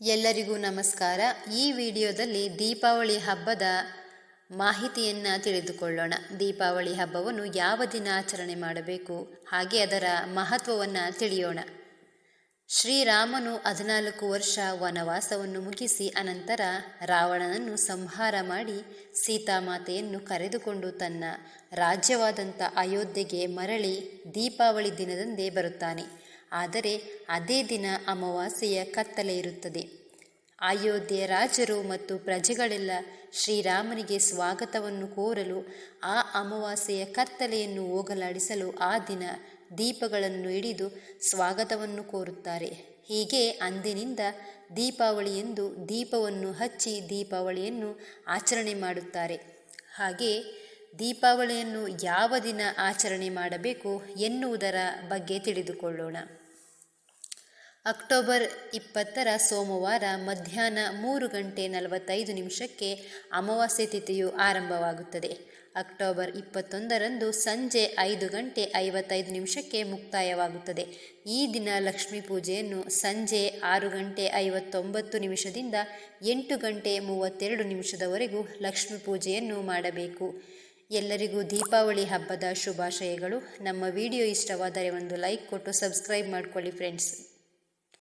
ಎಲ್ಲರಿಗೂ ನಮಸ್ಕಾರ. ಈ ವಿಡಿಯೋದಲ್ಲಿ ದೀಪಾವಳಿ ಹಬ್ಬದ ಮಾಹಿತಿಯನ್ನು ತಿಳಿದುಕೊಳ್ಳೋಣ. ದೀಪಾವಳಿ ಹಬ್ಬವನ್ನು ಯಾವ ದಿನ ಆಚರಣೆ ಮಾಡಬೇಕು? ಹಾಗೆ ಅದರ ಮಹತ್ವವನ್ನು ತಿಳಿಯೋಣ. ಶ್ರೀರಾಮನು ಹದಿನಾಲ್ಕು ವರ್ಷ ವನವಾಸವನ್ನು ಮುಗಿಸಿ ಅನಂತರ ರಾವಣನನ್ನು ಸಂಹಾರ ಮಾಡಿ ಸೀತಾಮಾತೆಯನ್ನು ಕರೆದುಕೊಂಡು ತನ್ನ ರಾಜ್ಯವಾದಂಥ ಅಯೋಧ್ಯೆಗೆ ಮರಳಿ ದೀಪಾವಳಿ ದಿನದಂದೇ ಬರುತ್ತಾನೆ. ಆದರೆ ಅದೇ ದಿನ ಅಮಾವಾಸ್ಯೆಯ ಕತ್ತಲೆ ಇರುತ್ತದೆ. ಅಯೋಧ್ಯೆ ರಾಜರು ಮತ್ತು ಪ್ರಜೆಗಳೆಲ್ಲ ಶ್ರೀರಾಮನಿಗೆ ಸ್ವಾಗತವನ್ನು ಕೋರಲು ಆ ಅಮಾವಾಸ್ಯೆಯ ಕತ್ತಲೆಯನ್ನು ಹೋಗಲಾಡಿಸಲು ಆ ದಿನ ದೀಪಗಳನ್ನು ಹಿಡಿದು ಸ್ವಾಗತವನ್ನು ಕೋರುತ್ತಾರೆ. ಹೀಗೆ ಅಂದಿನಿಂದ ದೀಪಾವಳಿ ಎಂದು ದೀಪವನ್ನು ಹಚ್ಚಿ ದೀಪಾವಳಿಯನ್ನು ಆಚರಣೆ ಮಾಡುತ್ತಾರೆ. ಹಾಗೆ ದೀಪಾವಳಿಯನ್ನು ಯಾವ ದಿನ ಆಚರಣೆ ಮಾಡಬೇಕು ಎನ್ನುವುದರ ಬಗ್ಗೆ ತಿಳಿದುಕೊಳ್ಳೋಣ. ಅಕ್ಟೋಬರ್ ಇಪ್ಪತ್ತರ ಸೋಮವಾರ ಮಧ್ಯಾಹ್ನ ಮೂರು ಗಂಟೆ ನಲವತ್ತೈದು ನಿಮಿಷಕ್ಕೆ ಅಮಾವಾಸ್ಯೆ ತಿಥಿಯು ಆರಂಭವಾಗುತ್ತದೆ. ಅಕ್ಟೋಬರ್ ಇಪ್ಪತ್ತೊಂದರಂದು ಸಂಜೆ ಐದು ಗಂಟೆ ಐವತ್ತೈದು ನಿಮಿಷಕ್ಕೆ ಮುಕ್ತಾಯವಾಗುತ್ತದೆ. ಈ ದಿನ ಲಕ್ಷ್ಮೀ ಪೂಜೆಯನ್ನು ಸಂಜೆ ಆರು ಗಂಟೆ ಐವತ್ತೊಂಬತ್ತು ನಿಮಿಷದಿಂದ ಎಂಟು ಗಂಟೆ ಮೂವತ್ತೆರಡು ನಿಮಿಷದವರೆಗೂ ಲಕ್ಷ್ಮೀ ಪೂಜೆಯನ್ನು ಮಾಡಬೇಕು. ಎಲ್ಲರಿಗೂ ದೀಪಾವಳಿ ಹಬ್ಬದ ಶುಭಾಶಯಗಳು. ನಮ್ಮ ವಿಡಿಯೋ ಇಷ್ಟವಾದರೆ ಒಂದು ಲೈಕ್ ಕೊಟ್ಟು ಸಬ್ಸ್ಕ್ರೈಬ್ ಮಾಡಿಕೊಳ್ಳಿ ಫ್ರೆಂಡ್ಸ್.